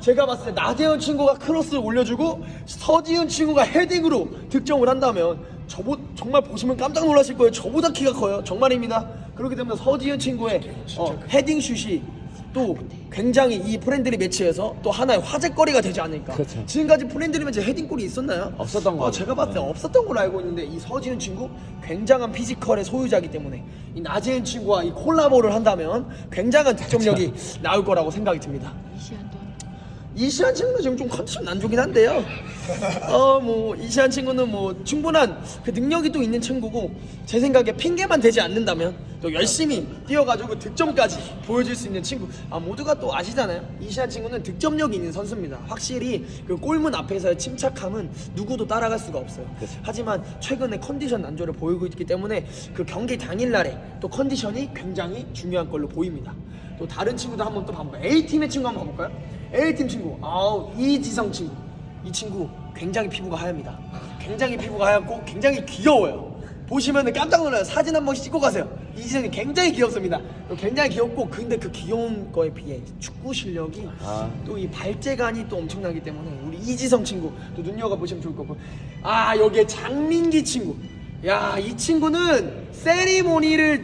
제가 봤을 때 나재현 친구가 크로스를 올려주고 서지훈 친구가 헤딩으로 득점을 한다면 저보 정말 보시면 깜짝 놀라실 거예요. 저보다 키가 커요. 정말입니다. 그렇기 때문에 서지훈 친구의 어, 헤딩 슛이 또 굉장히 이 프렌들리 매치에서 또 하나의 화제거리가 되지 않을까. 그렇죠. 지금까지 프렌들리 매치 헤딩골이 있었나요? 없었던 거 어. 제가 봤을 때 없었던 걸로 알고 있는데 이 서지훈 친구 굉장한 피지컬의 소유자이기 때문에 이 나재현 친구와 이 콜라보를 한다면 굉장한 득점력이 나올 거라고 생각이 듭니다. 이시안 친구는 지금 좀 컨디션 안 좋긴 한데요. 어, 뭐, 이시안 친구는 뭐, 충분한 그 능력이 또 있는 친구고, 제 생각에 핑계만 되지 않는다면, 또 열심히 뛰어가지고 득점까지 보여줄 수 있는 친구. 아, 모두가 또 아시잖아요. 이시안 친구는 득점력이 있는 선수입니다. 확실히 그 골문 앞에서의 침착함은 누구도 따라갈 수가 없어요. 하지만 최근에 컨디션 난조를 보이고 있기 때문에 그 경기 당일날에 또 컨디션이 굉장히 중요한 걸로 보입니다. 또 다른 친구도 한번 또 봐볼까요? A팀의 친구 한번 봐볼까요? A팀 친구, 아우 이지성 친구, 이 친구 굉장히 피부가 하얗니다. 굉장히 피부가 하얗고 굉장히 귀여워요. 보시면 깜짝 놀라요. 사진 한 번씩 찍고 가세요. 이지성이 굉장히 귀엽습니다. 굉장히 귀엽고 근데 그 귀여운 거에 비해 축구 실력이 아. 또이 발재간이 또 엄청나기 때문에 우리 이지성 친구 또 눈여겨 보시면 좋을 거고 아 여기에 장민기 친구 야 이 친구는 세리모니를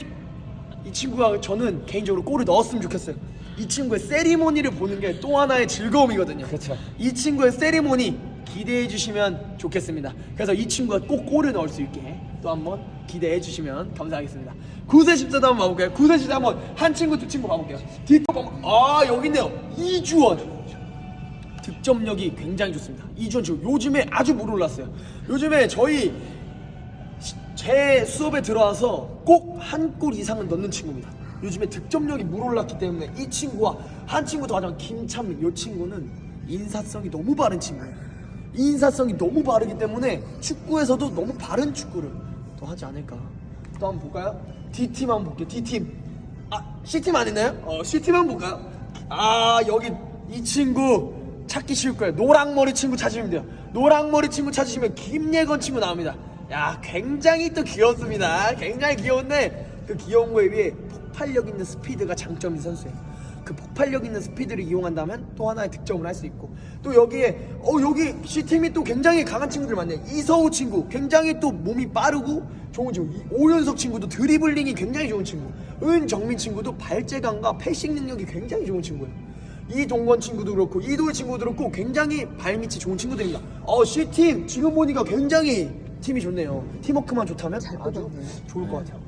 이 친구가 저는 개인적으로 골을 넣었으면 좋겠어요. 이 친구의 세리모니를 보는 게 또 하나의 즐거움이거든요. 그쵸. 이 친구의 세리모니 기대해 주시면 좋겠습니다. 그래서 이 친구가 꼭 골을 넣을 수 있게 또 한번 기대해 주시면 감사하겠습니다. 9세 10세도 한번 봐볼게요. 9세 10세 한번 한 친구 두 친구 봐볼게요. 뒷top 한번 아 여기 있네요. 이주원 득점력이 굉장히 좋습니다. 이주원 지금 요즘에 아주 물 올랐어요. 요즘에 저희 시- 제 수업에 들어와서 꼭 한 골 이상은 넣는 친구입니다. 요즘에 득점력이 물 올랐기 때문에 이 친구와 한 친구 더 하자면 김찬민 이 친구는 인사성이 너무 바른 친구예요. 인사성이 너무 바르기 때문에 축구에서도 너무 바른 축구를 또 하지 않을까. 또 한번 볼까요? D팀 한번 볼게요. D팀. 아 C팀 아니나요? 어 C팀 한번 볼까요? 아 여기 이 친구 찾기 쉬울 거예요. 노랑머리 친구 찾으시면 돼요. 노랑머리 친구 찾으시면 김예건 친구 나옵니다. 야, 굉장히 또 귀엽습니다. 굉장히 귀여운데 그 귀여운 거에 비해 폭발력 있는 스피드가 장점인 선수예요. 그 폭발력 있는 스피드를 이용한다면 또 하나의 득점을 할 수 있고 또 여기에 어 여기 C팀이 또 굉장히 강한 친구들 많네요. 이서우 친구 굉장히 또 몸이 빠르고 좋은 친구. 이 오연석 친구도 드리블링이 굉장히 좋은 친구. 은정민 친구도 발재감과 패싱 능력이 굉장히 좋은 친구예요. 이동건 친구도 그렇고 이도희 친구도 그렇고 굉장히 발밑이 좋은 친구들입니다. 어 C팀 지금 보니까 굉장히 팀이 좋네요. 팀워크만 좋다면 아주 좋을 것 같아요.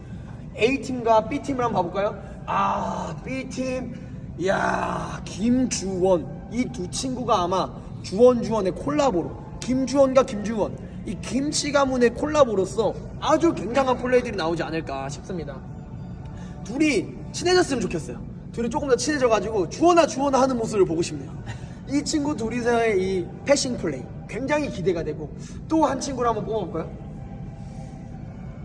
A팀과 B팀을 한번 봐볼까요? 아 B팀 이야 김주원 이 두 친구가 아마 주원 주원의 콜라보로 김주원과 김주원 이 김치 가문의 콜라보로서 아주 굉장한 플레이들이 나오지 않을까 싶습니다. 둘이 친해졌으면 좋겠어요. 둘이 조금 더 친해져가지고 주원아 주원아 하는 모습을 보고 싶네요. 이 친구 둘이서의 이 패싱 플레이 굉장히 기대가 되고 또 한 친구를 한번 뽑아볼까요?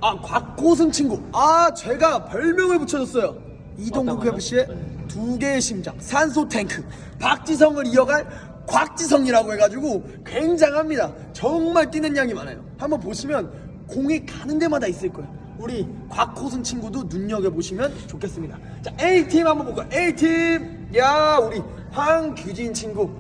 아 곽고승 친구. 아 제가 별명을 붙여줬어요. 이동국 FC의 두 개의 심장 산소 탱크. 박지성을 이어갈 곽지성이라고 해가지고 굉장합니다. 정말 뛰는 양이 많아요. 한번 보시면 공이 가는 데마다 있을 거예요. 우리 곽호승 친구도 눈여겨보시면 좋겠습니다. 자 A팀 한번 볼까요? A팀! 야 우리 황규진 친구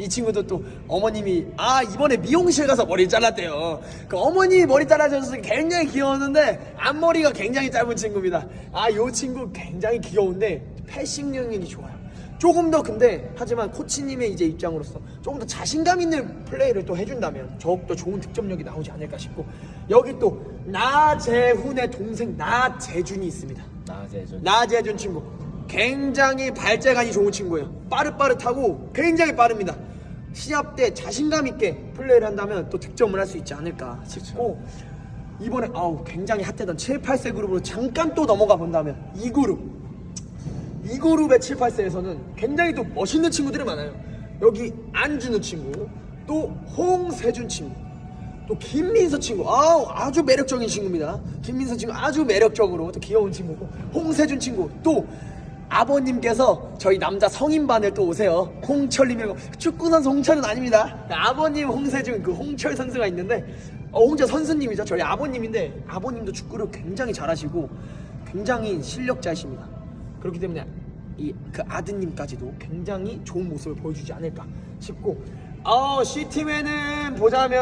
이 친구도 또 어머님이 아 이번에 미용실 가서 머리 잘랐대요. 그 어머니 머리 잘라줘서 굉장히 귀여웠는데 앞머리가 굉장히 짧은 친구입니다. 아이 친구 굉장히 귀여운데 패싱 능력이 좋아요. 조금 더 근데 하지만 코치님의 이제 입장으로서 조금 더 자신감 있는 플레이를 또 해준다면 더욱더 좋은 득점력이 나오지 않을까 싶고 여기 또 나재훈의 동생 나재준이 있습니다. 나재준. 나재준 친구 굉장히 발재간이 좋은 친구예요 빠릇빠릇하고 굉장히 빠릅니다 시합 때 자신감 있게 플레이를 한다면 또 득점을 할 수 있지 않을까 싶고 이번에 아우 굉장히 핫했던 7, 8세 그룹으로 잠깐 또 넘어가 본다면 이 그룹. 이 그룹의 7, 8세에서는 굉장히 또 멋있는 친구들이 많아요. 여기 안준우 친구 또 홍세준 친구 또 김민서 친구. 아우 아주 매력적인 친구입니다. 김민서 친구 아주 매력적으로 또 귀여운 친구고 홍세준 친구 또 아버님께서 저희 남자 성인반을 또 오세요. 홍철님이라고 축구 선수 홍철은 아닙니다. 아버님 홍세준 그 홍철 선수가 있는데 어, 홍철 선수님이죠. 저희 아버님인데 아버님도 축구를 굉장히 잘하시고 굉장히 실력자이십니다. 그렇기 때문에 이 그 아드님까지도 굉장히 좋은 모습을 보여주지 않을까 싶고 아 C팀에는 보자면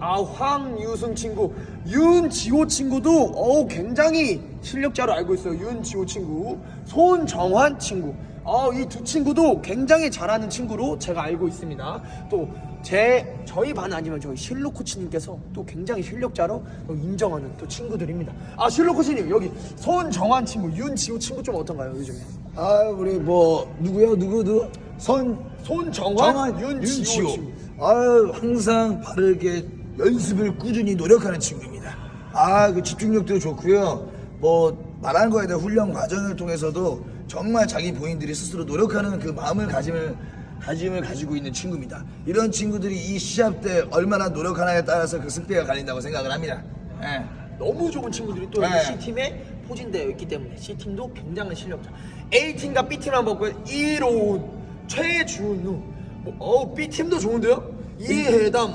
아 황유승 친구 윤지호 친구도 어우 굉장히 실력자로 알고 있어요. 윤지호 친구 손정환 친구. 아이 두 친구도 굉장히 잘하는 친구로 제가 알고 있습니다. 또 제 저희 반 아니면 저희 실로 코치님께서 또 굉장히 실력자로 또 인정하는 또 친구들입니다. 아 실로 코치님 여기 손정환 친구 윤지호 친구 좀 어떤가요 요즘에? 아 우리 뭐 누구요? 누구 누구 선 손정환 윤지호, 친구 아유 항상 바르게 연습을 꾸준히 노력하는 친구입니다 아그 집중력도 좋고요 뭐 말한 거에 대한 훈련 과정을 통해서도 정말 자기 본인들이 스스로 노력하는 그 마음을 가짐을 가짐을 가지고 있는 친구입니다 이런 친구들이 이 시합 때 얼마나 노력하나에 따라서 그 승패가 갈린다고 생각을 합니다 예. 너무 좋은 친구들이 또 네. C팀에 포진되어 있기 때문에 C팀도 굉장한 실력자 A팀과 B팀 한번 볼까요? 이로운, 최준우 뭐, 어 B팀도 좋은데요? 이해담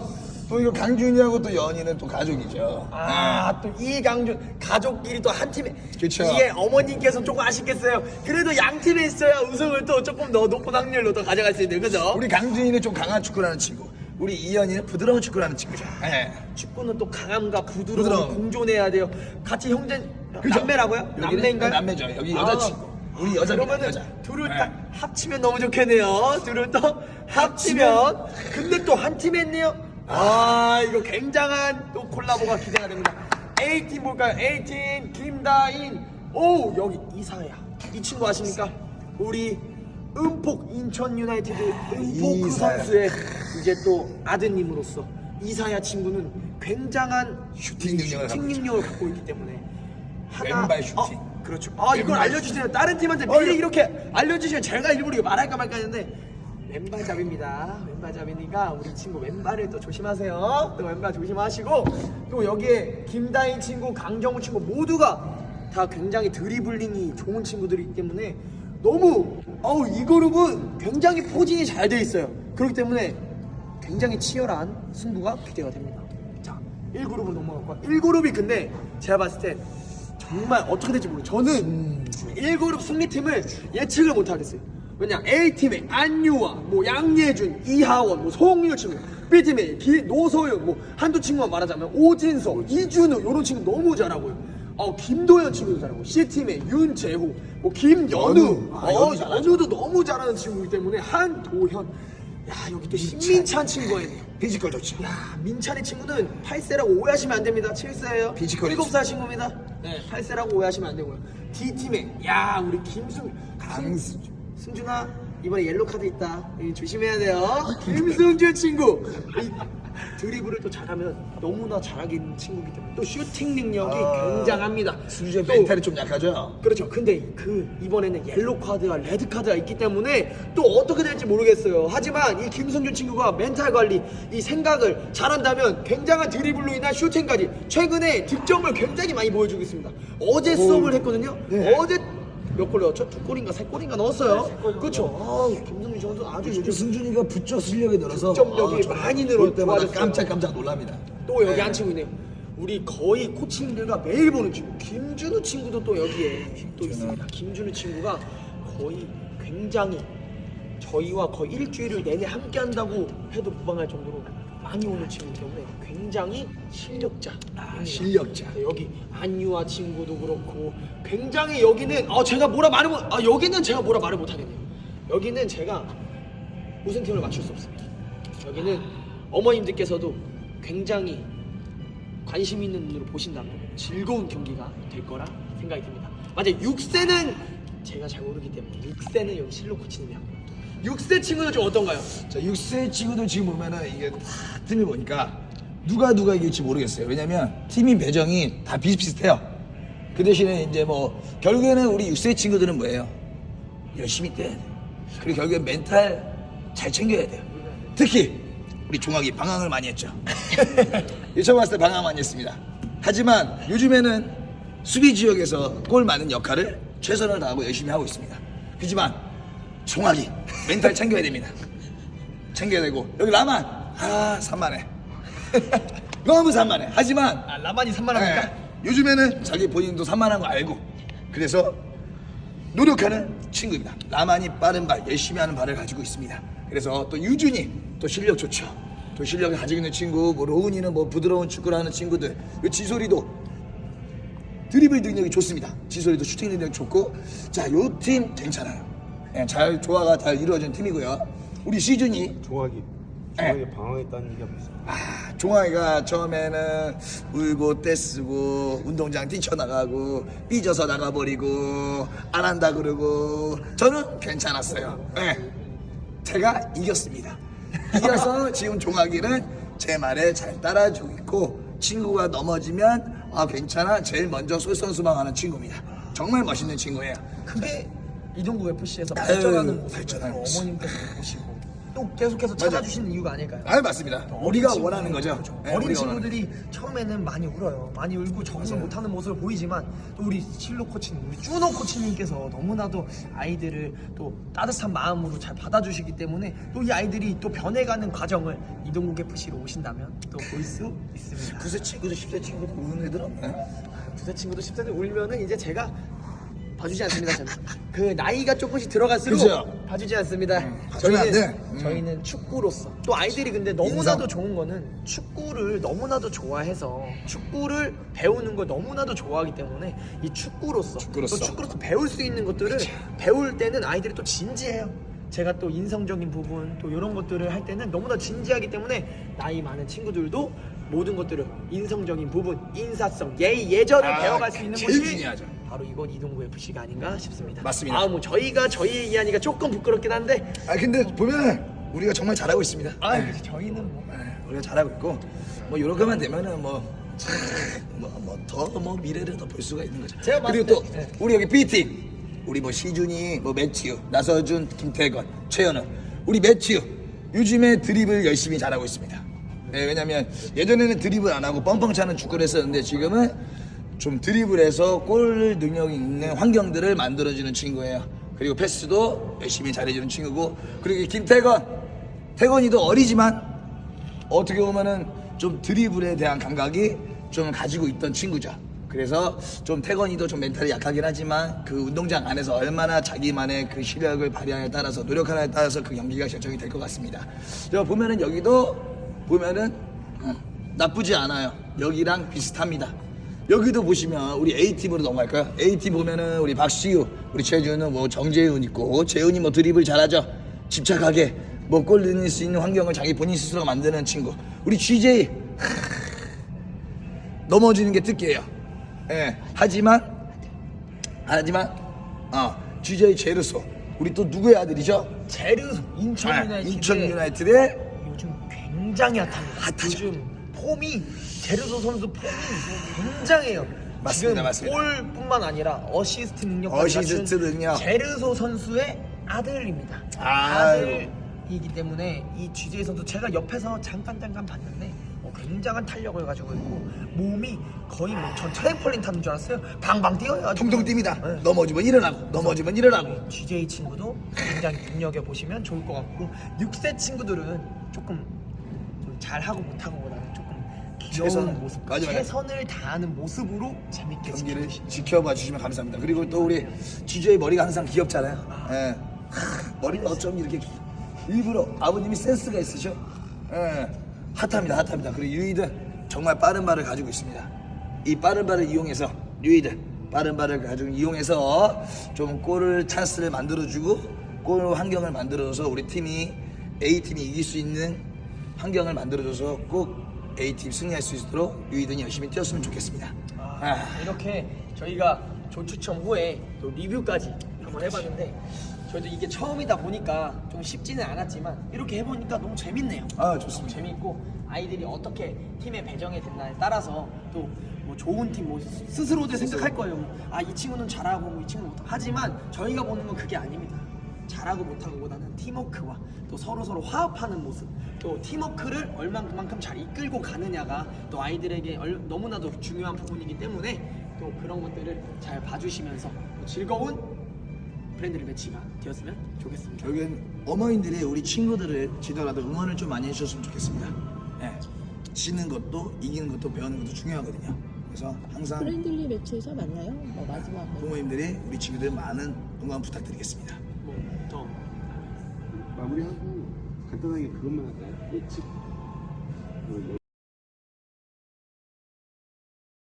또 이거 강준이하고 또 연희는 또 가족이죠 아, 또 이강준 가족끼리 또 한 팀에 그쵸. 이게 어머님께서 조금 아쉽겠어요. 그래도 양 팀에 있어야 우승을 또 조금 더 높은 확률로 또 가져갈 수 있는 그죠? 우리 강준이는 좀 강한 축구를 하는 친구. 우리 이현이는 부드러운 축구를 하는 친구죠. 예. 축구는 또 강함과 부드러움 부드러움. 공존해야 돼요. 같이 형제 그죠? 남매라고요? 여기는 남매인가요? 남매죠. 여기 여자친구. 우리 여자 그러면은 여자. 둘을 네. 딱 합치면 너무 좋겠네요. 둘을 또 합치면 근데 또 한 팀에 있네요. 아 이거 굉장한 또 콜라보가 기대가 됩니다. A팀 볼까요? A팀 김다인 오 여기 이사야 이 친구 아십니까? 우리 은폭 인천 유나이티드 은폭 그 이사야. 선수의 이제 또 아드님으로서 이사야 친구는 굉장한 슈팅 능력을 갖고. 능력을 갖고 있기 때문에 왼발 슈팅. 어, 그렇죠. 아 이걸 알려주세요. 다른 팀한테 어, 미리 이렇게 알려주시면 제가 일부러 이거 말할까 말까 했는데 왼발잡입니다. 왼발잡이니까 우리 친구 왼발을 또 조심하세요. 또 왼발 조심하시고 또 여기에 김다인 친구, 강정우 친구 모두가 다 굉장히 드리블링이 좋은 친구들이기 때문에 너무 어우 이 그룹은 굉장히 포진이 잘 돼 있어요. 그렇기 때문에 굉장히 치열한 승부가 기대가 됩니다. 자, 1그룹으로 넘어갔고 1그룹이 근데 제가 봤을 때 정말 어떻게 될지 모르겠어요. 저는 1그룹 승리팀을 예측을 못 하겠어요. 왜냐 A팀에 안유아, 뭐 양예준, 이하원, 뭐 송유 친구 B팀에 기, 노소영, 뭐 한두 친구만 말하자면 오진석, 이준우 이런 친구 너무 잘하고요. 어 김도현 친구도 잘하고 C팀에 윤재호, 뭐 김연우, 연우. 아, 어, 연우 잘하죠. 연우도 너무 잘하는 친구이기 때문에 한도현, 야 여기 또 신민찬 친구가 있네요. 피지컬 좋죠. 야 민찬이 친구는 8세라고 오해하시면 안 됩니다. 7세예요. 피지컬이 7살 친구입니다. 네, 8세라고 오해하시면 안 되고요. D팀에 야 우리 김승 강수. 승준아 이번에 옐로 카드 있다. 이 조심해야 돼요. 김승준 친구. 이 드리블을 또 잘하면 너무나 잘하는 친구이기 때문에 또 슈팅 능력이 아, 굉장합니다. 수지의 또 멘탈이 좀 약하죠. 그렇죠. 근데 그 이번에는 옐로 카드와 레드 카드가 있기 때문에 또 어떻게 될지 모르겠어요. 하지만 이 김성준 친구가 멘탈 관리, 이 생각을 잘한다면 굉장한 드리블로 인한 슈팅까지 최근에 득점을 굉장히 많이 보여주고 있습니다. 어제 수업을 했거든요. 네. 어제 몇 골 넣었죠? 두 골인가 세 골인가 넣었어요. 그렇죠. 아, 김성준 선수 아주 요즘 승준이가 부쩍 실력이 늘어서 득점력이 저는 많이 볼 늘어 때마다 좋아졌어요. 깜짝깜짝 놀랍니다. 또 여기 네. 한 친구 있네요. 우리 거의 코치님들과 매일 보는 친구 김준우 친구도 또 여기에 또 있습니다. 김준우 친구가 거의 굉장히 저희와 거의 일주일을 내내 함께 한다고 해도 무방할 정도로 많이 오는 친구이기 때문에 굉장히 실력자. 아, 실력자. 여기 안유아 친구도 그렇고 굉장히 여기는 아 제가 뭐라 말을 못, 아 여기는 제가 뭐라 말을 못 하겠네요. 여기는 제가 우승팀을 맞출 수 없습니다. 여기는 어머님들께서도 굉장히 관심 있는 눈으로 보신다면 즐거운 경기가 될 거라 생각이 듭니다. 맞아요. 6세는 제가 잘 모르기 때문에 6세는 여기 실로 코치님이 하고 6세 친구는 좀 어떤가요? 자, 6세 친구들 지금 보면은 이게 다 팀을 보니까 누가 누가 이길지 모르겠어요. 왜냐면 팀인 배정이 다 비슷비슷해요. 그 대신에 이제 뭐 결국에는 우리 6세 친구들은 뭐예요? 열심히 뛰어야 돼. 그리고 결국엔 멘탈 잘 챙겨야 돼요. 특히 우리 종학이 방황을 많이 했죠. 예전 왔을 때 방황 많이 했습니다. 하지만 요즘에는 수비 지역에서 골 많은 역할을 최선을 다하고 열심히 하고 있습니다. 하지만 종학이 멘탈 챙겨야 됩니다. 챙겨야 되고 여기 라만 아 산만해 너무 산만해 하지만 아 라만이 산만합니까? 예, 요즘에는 자기 본인도 산만한 거 알고 그래서 노력하는 친구입니다. 나만이 빠른 발, 열심히 하는 발을 가지고 있습니다. 그래서 또 유준이 또 실력 좋죠. 또 실력을 가지고 있는 친구, 뭐 로운이는 뭐 부드러운 축구를 하는 친구들, 그 지소리도 드리블 능력이 좋습니다. 지소리도 슈팅 능력이 좋고, 자, 요 팀 괜찮아요. 예, 잘 조화가 잘 이루어진 팀이고요. 우리 시준이 종학이 종학이 방황했다는 얘기가 있어. 아, 종아이가 처음에는 울고 떼쓰고 운동장 뛰쳐나가고 삐져서 나가버리고 안 한다 그러고 저는 괜찮았어요. 네. 제가 이겼습니다. 이겨서 지금 종아기는 제 말에 잘 따라주고 있고 친구가 넘어지면 아 괜찮아 제일 먼저 솔선수범하는 친구입니다. 정말 멋있는 친구예요. 그게 이동국 FC에서 발전하는 모습을 발전하는 모습. 어머님께서 보시고 또 계속해서 맞아. 찾아주시는 이유가 아닐까요? 아 맞습니다. 우리가 원하는 거죠. 네, 어린 우리가 원하는 친구들이 처음에는 많이 울어요. 많이 울고 적응을 못하는 모습을 보이지만 또 우리 실로 코치님, 우리 쭈노 코치님께서 너무나도 아이들을 또 따뜻한 마음으로 잘 받아주시기 때문에 또 이 아이들이 또 변해가는 과정을 이동국 FC로 오신다면 또 볼 수 있습니다. 구세 친구들 10대 친구들 우는 애들 없나요? 두세 친구도 10대들 울면은 이제 제가 봐주지 않습니다. 저는 그 나이가 조금씩 들어갈수록 그죠? 봐주지 않습니다. 봐주면 안 돼. 음. 저희는 축구로서 또 아이들이 근데 너무나도 좋은 거는 축구를 너무나도 좋아해서 축구를 배우는 걸 너무나도 좋아하기 때문에 이 축구로서, 축구로서. 또 축구로서 배울 수 있는 것들을 배울 때는 아이들이 또 진지해요. 제가 또 인성적인 부분 또 이런 것들을 할 때는 너무나 진지하기 때문에 나이 많은 친구들도 모든 것들을 인성적인 부분, 인사성, 예의, 예절을 아, 배워갈 수 있는 제일 곳이 중요하죠. 바로 이건 이동구 FC가 아닌가 싶습니다. 맞습니다. 아, 뭐 저희가 저희 얘기하니까 조금 부끄럽긴 한데, 아 근데 보면 우리가 정말 잘하고 있습니다. 아, 네. 저희는 뭐 네, 우리가 잘하고 있고 뭐 이렇게만 되면은 뭐뭐더 뭐 미래를 더 볼 수가 있는 거죠. 제가 봤을 그리고 또 때, 네. 우리 여기 B팀 우리 뭐 시준이 뭐 매튜 나서준 김태건 최현우 우리 매튜 요즘에 드립을 열심히 잘하고 있습니다. 네, 왜냐면 예전에는 드립을 안 하고 뻥뻥 차는 축구를 했었는데 지금은 좀 드리블해서 골 능력이 있는 환경들을 만들어주는 친구예요. 그리고 패스도 열심히 잘해주는 친구고 그리고 이 김태건 태건이도 어리지만 어떻게 보면은 좀 드리블에 대한 감각이 좀 가지고 있던 친구죠. 그래서 좀 태건이도 좀 멘탈이 약하긴 하지만 그 운동장 안에서 얼마나 자기만의 그 실력을 발휘하냐에 따라서 노력하냐에 따라서 그 경기가 결정이 될 것 같습니다. 저 보면은 여기도 보면은 음, 나쁘지 않아요. 여기랑 비슷합니다. 여기도 보시면 우리 A팀으로 넘어갈까요? A팀 보면은 우리 박시우, 우리 최준은 뭐 정재훈 있고 재훈이 뭐 드리블 잘하죠. 집착하게 뭐골 넣을 수 있는 환경을 자기 본인 스스로가 만드는 친구. 우리 GJ 넘어지는 게 특기예요. 예. 하지만 하지만 어 GJ 제르소 우리 또 누구의 아들이죠? 제르 인천 아, 유나이티드 인천 유나이티드의 굉장히 핫합니다. 핫하죠. 요즘 폼이 제르소 선수 폼이 굉장해요. 맞습니다, 지금 맞습니다. 골뿐만 아니라 어시스트 능력 어시스트 능력. 제르소 선수의 아들입니다. 아들이기 때문에 이 GJ 선수 제가 옆에서 잠깐 잠깐 봤는데 어, 굉장한 탄력을 가지고 있고 몸이 거의 뭐전 트램펄린 타는 줄 알았어요. 방방 뛰어요. 아주. 통통 뜁니다. 네. 넘어지면 일어나고 넘어지면 일어나고. GJ 친구도 굉장히 눈여겨 보시면 좋을 것 같고 6세 친구들은 조금 좀 잘하고 못하고 보다는 조금 귀여운 최선. 모습, 맞아, 맞아. 최선을 다하는 모습으로 재밌게 경기를 지켜주시- 지켜봐 주시면 감사합니다. 그리고 또 우리 GJ 머리가 항상 귀엽잖아요. 예. 하, 머리가 어쩜 이렇게 기- 일부러 아버님이 센스가 있으셔. 예. 핫합니다, 핫합니다. 그리고 유이든 정말 빠른 발을 가지고 있습니다. 이 빠른 발을 이용해서 유이든 빠른 발을 가지고 이용해서 좀 골을 찬스를 만들어주고 골 환경을 만들어줘서 우리 팀이 A 팀이 이길 수 있는 환경을 만들어줘서 꼭 A 팀 승리할 수 있도록 유이든이 열심히 뛰었으면 좋겠습니다. 아. 이렇게 저희가 조추첨 후에 또 리뷰까지 한번 해봤는데 저희도 이게 처음이다 보니까 좀 쉽지는 않았지만 이렇게 해보니까 너무 재밌네요. 아 좋습니다. 재밌고 아이들이 어떻게 팀에 배정이 됐나에 따라서 또 뭐 좋은 팀 뭐 스스로들 생각할 거예요. 아 이 친구는 잘하고 뭐이 친구는 못하고 하지만 저희가 보는 건 그게 아닙니다. 잘하고 못하고보다는 팀워크와 또 서로 서로 화합하는 모습 또 팀워크를 얼만큼 잘 이끌고 가느냐가 또 아이들에게 너무나도 중요한 부분이기 때문에 또 그런 것들을 잘 봐주시면서 즐거운 브랜드를 배치가 되었으면 좋겠습니다. 결국엔 어머님들이 우리 친구들을 지더라도 응원을 좀 많이 해주셨으면 좋겠습니다. 예. 지는 것도 이기는 것도 배우는 것도 중요하거든요. 그래서 항상 브랜들리 매치에서 만나요. 뭐 마지막 뭐. 부모님들이 우리 친구들 많은 응원 부탁드리겠습니다. 마무리하고 간단하게 그것만 할까요? 예측.